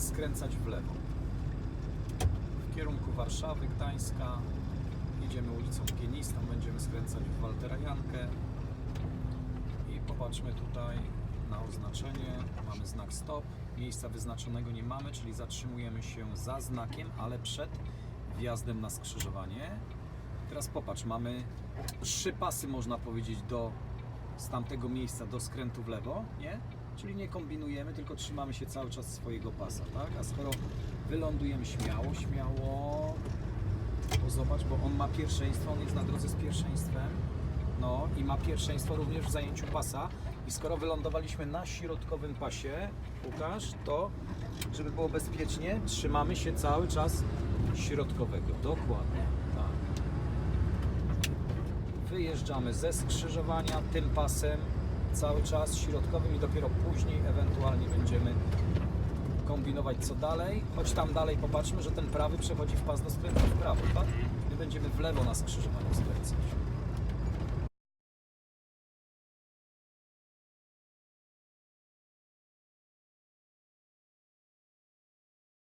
skręcać w lewo. W kierunku Warszawy, Gdańska. Jedziemy ulicą Pienistą, będziemy skręcać w Waltera Jankę. I popatrzmy tutaj na oznaczenie. Mamy znak stop. Miejsca wyznaczonego nie mamy, czyli zatrzymujemy się za znakiem, ale przed wjazdem na skrzyżowanie. Teraz popatrz, mamy trzy pasy, można powiedzieć, do z tamtego miejsca do skrętu w lewo, nie? Czyli nie kombinujemy, tylko trzymamy się cały czas swojego pasa, tak? A skoro wylądujemy śmiało, śmiało, bo zobacz, bo on ma pierwszeństwo, on jest na drodze z pierwszeństwem, no i ma pierwszeństwo również w zajęciu pasa. I skoro wylądowaliśmy na środkowym pasie, Łukasz, to żeby było bezpiecznie, trzymamy się cały czas środkowego. Dokładnie. Wyjeżdżamy ze skrzyżowania tym pasem cały czas środkowym i dopiero później ewentualnie będziemy kombinować co dalej, choć tam dalej popatrzmy, że ten prawy przechodzi w pas do skrętu w prawo, tak? My będziemy w lewo na skrzyżowaniu skręcać.